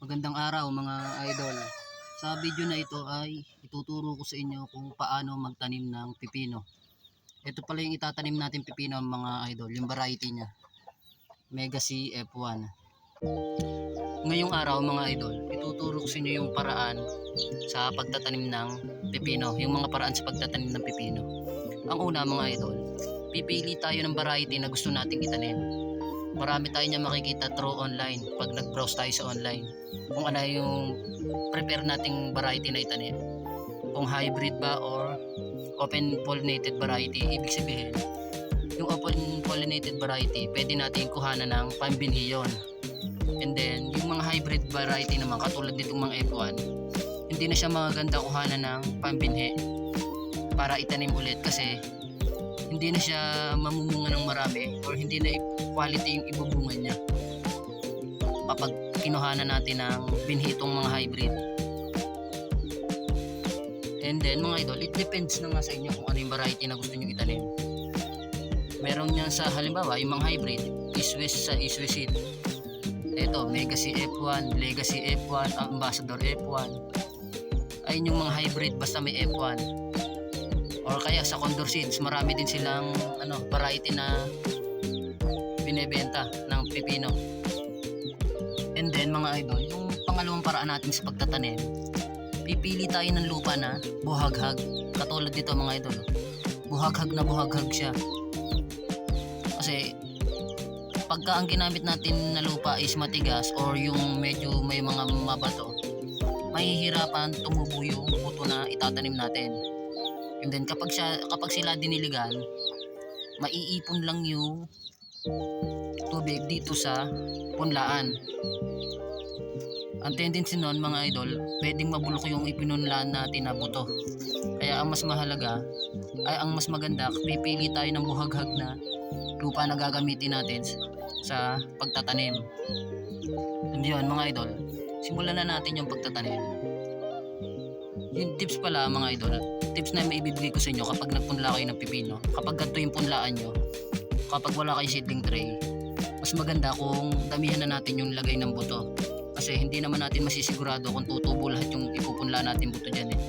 Magandang araw mga idol. Sa video na ito ay ituturo ko sa inyo kung paano magtanim ng pipino. Ito pala yung itatanim natin pipino mga idol, yung variety niya. Mega C F1. Ngayong araw mga idol, ituturo ko sa inyo yung paraan sa pagtatanim ng pipino, yung mga paraan sa pagtatanim ng pipino. Ang una mga idol, pipili tayo ng variety na gusto nating itanim marami tayo niya makikita through online pag nag-browse tayo sa online. Kung ano yung prepare nating variety na itanim. Kung hybrid ba or open pollinated variety ibig sabihin yung open pollinated variety pwede natin kuhanan ng pambinhi yun and then yung mga hybrid variety naman katulad nitong mga F1 hindi na siya maganda kuhanan ng pambinhi para itanim ulit kasi hindi na siya mamumunga ng marami or hindi na quality yung ibubunga niya. Kapag kinuhanan natin ng binhi itong mga hybrid. And then mga idol it depends na nga sa inyo kung ano yung variety na gusto nyo itanim. Meron niyan sa halimbawa yung mga hybrid iswes sa iswes seed ito Legacy F1 Legacy F1 Ambassador F1 ayun yung mga hybrid basta may F1 or kaya sa Condor Seeds marami din silang ano variety na binebenta ng pipino and then mga idol yung pangalawang paraan natin sa pagtatanim pipili tayo ng lupa na buhaghag. Katulad dito mga idol buhaghag na buhaghag siya. Kasi pagka ang ginamit natin na lupa is matigas or yung medyo may mga mabato mahihirapan tumubo yung buto na itatanim natin And then kapag siya kapag sila diniligan, maiipon lang yung tubig dito sa punlaan. Ang tendency nun mga idol, pwedeng mabulok yung ipinunlaan natin na buto. Kaya ang mas mahalaga, ay ang mas maganda, pipili tayo ng buhaghag na lupa na gagamitin natin sa pagtatanim. And yun mga idol, simulan na natin yung pagtatanim. Yung tips pala mga idol, tips na may ibibigay ko sa inyo kapag nagpunla kayo ng pipino, kapag ganito yung punlaan nyo, kapag wala kayo seedling tray, mas maganda kung damihan na natin yung lagay ng buto. Kasi hindi naman natin masisigurado kung tutubo lahat yung ipupunla natin buto dyan eh.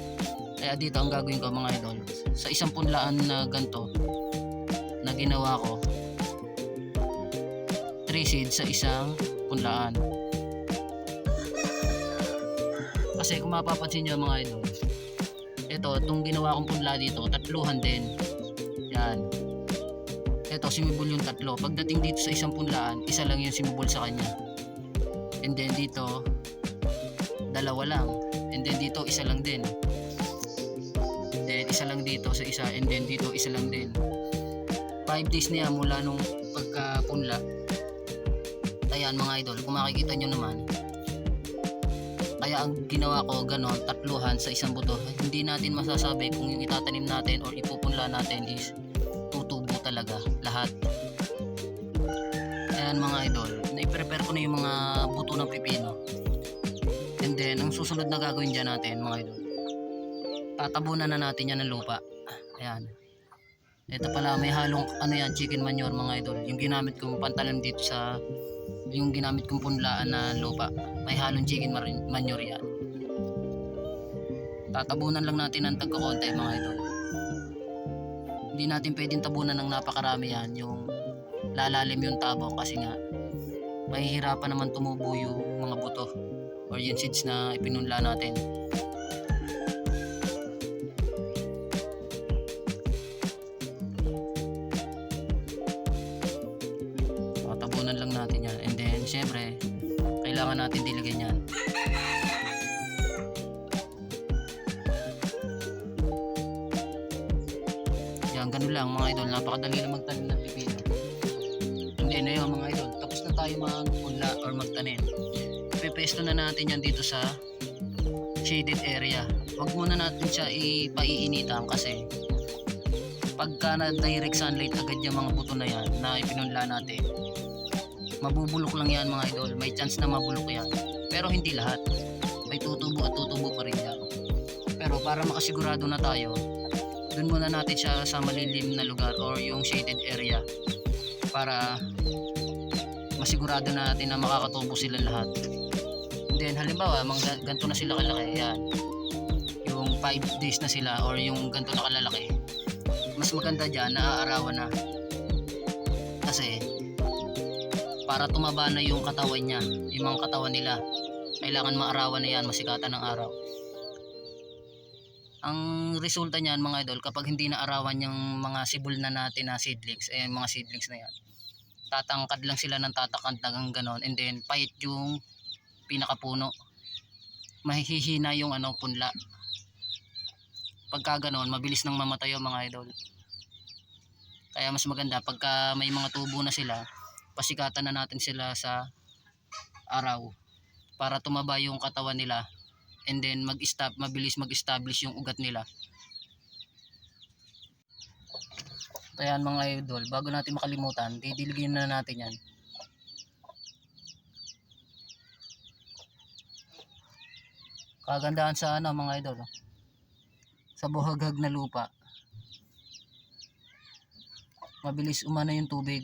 Kaya dito ang gagawin ko mga idol, sa isang punlaan na ganito, na ginawa ko, 3 seeds sa isang punlaan. Kasi kung mapapansin nyo mga idol, ito, itong ginawa kong punla dito, tatluhan din. Yan. Ito, simibol yung tatlo. Pagdating dito sa isang punlaan, isa lang yung simibol sa kanya. And then dito, dalawa lang. And then dito, isa lang din. And then isa lang dito sa isa. And then dito, isa lang din. 5 days niya mula nung pagkapunla. Ayan mga idol, kung makikita nyo naman, kaya ang ginawa ko ganon, tatluhan sa isang buto. Hindi natin masasabi kung yung itatanim natin or ipupunla natin is tutubo talaga lahat. Ayan mga idol, na-prepare ko na yung mga buto ng pipino. And then, ang susunod na gagawin dyan natin mga idol, tatabunan na natin yan ng lupa. Ayan. Ito pala, may halong ano yan, chicken manure mga idol. Yung ginamit kong pantalan dito sa yung ginamit kong punlaan na lupa may halong chicken manure yan tatabunan lang natin ng tagkakonti mga idol. Hindi natin pwedeng tabunan ng napakarami yan yung lalalim yung tabo kasi nga mahihirapan naman tumubo yung mga buto or yung seeds na ipinunla natin syempre kailangan natin diligan yan yan ganun lang mga idol. Napakadali lang magtanim ng pipino and then ayun mga idol. Tapos na tayo magpunla or magtanim. Ipepesto na natin yan dito sa shaded area. Wag muna natin siya ipaiinitan kasi pagka na direct sunlight agad yung mga buto na yan na ipinunla natin mabubulok lang yan mga idol may chance na mabulok yan pero hindi lahat may tutubo at tutubo pa rin yan pero para makasigurado na tayo dun muna natin siya sa malilim na lugar or yung shaded area para masigurado natin na makakatubo sila lahat then halimbawa, mga ga- ganito na sila kalaki, yan. Yung 5 days na sila or yung ganito na kalalaki. Mas maganda dyan, naaarawan na. Kasi, para tumaba na yung katawan niya, yung mga katawan nila, kailangan maarawan na yan, masikatan ng araw. Ang resulta niyan mga idol, kapag hindi naarawan yung mga sibol na natin na seedlings, eh mga seedlings na yan, tatangkad lang sila ng tatangkad ng ganon and then pahit yung pinakapuno. Mahihina yung ano punla. Pagka ganon, mabilis nang mamatay yung mga idol. Kaya mas maganda pagka may mga tubo na sila, pasikatan na natin sila sa araw para tumaba yung katawan nila and then mag-stop, mabilis mag-establish yung ugat nila. Kaya mga idol, bago natin makalimutan, didiligin na natin yan. Kagandahan sa ano mga idol, sa buhaghag na lupa. Mabilis umano yung tubig.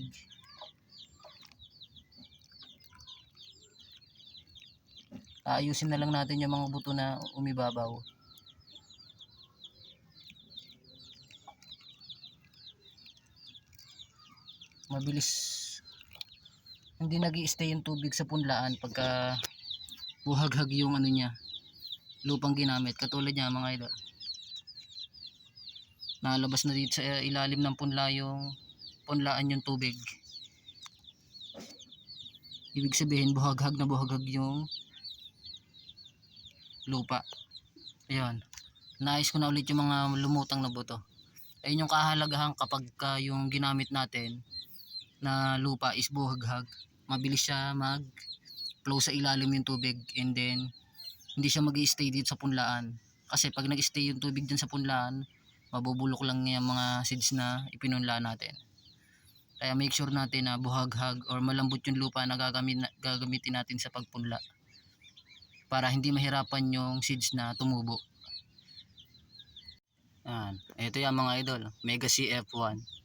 Aayusin na lang natin yung mga buto na umibabaw. Mabilis. Hindi nag stay yung tubig sa punlaan pagka buhaghag yung ano niya lupang ginamit. Katulad niya mga idol nalabas na dito sa ilalim ng punla yung punlaan yung tubig. Ibig sabihin buhaghag na buhaghag yung lupa. Ayan nais ko na ulit yung mga lumutang na buto. Ayun yung kahalagahan kapag ka yung ginamit natin na lupa is buhaghag. Mabilis siya mag flow sa ilalim yung tubig and then hindi siya mag stay dito sa punlaan. Kasi pag nag stay yung tubig dyan sa punlaan mabubulok lang yung mga seeds na ipinunla natin. Kaya make sure natin na buhaghag or malambot yung lupa na gagamit, gagamitin natin sa pagpunla para hindi mahirapan yung seeds na tumubo. Yan. ito yung mga idol. Mega CF1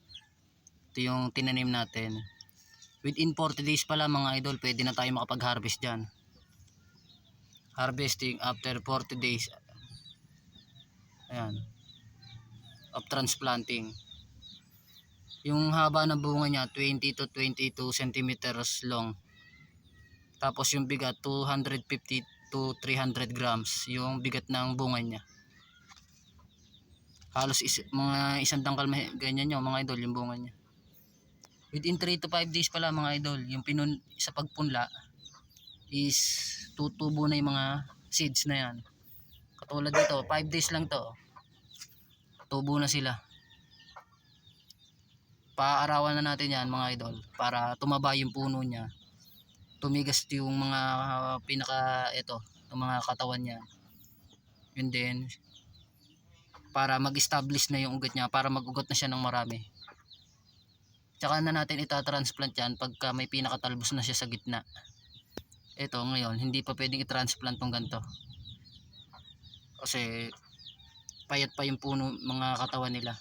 ito yung tinanim natin. Within 40 days pala mga idol pwede na tayo makapag-harvest dyan. Harvesting after 40 days. Ayan. Of transplanting. Yung haba ng bunga niya 20 to 22 centimeters long. Tapos yung bigat 250 to 300 grams yung bigat ng bunga niya. Halos is, mga isang tangkal ganyan yun mga idol yung bunga niya. Within 3 to 5 days pala mga idol yung pinun sa pagpunla is tutubo na yung mga seeds na yan. Katulad dito 5 days lang to. Tubo na sila. Paarawan na natin yan mga idol para tumaba yung puno niya tumigas yung mga pinaka ito yung mga katawan niya. And then para mag-establish na yung ugat niya para mag-ugat na siya ng marami. Tsaka na natin itatransplant yan pagka may pinakatalbos na siya sa gitna. Ito ngayon hindi pa pwedeng i-transplant tong ganito. Kasi payat pa yung puno mga katawan nila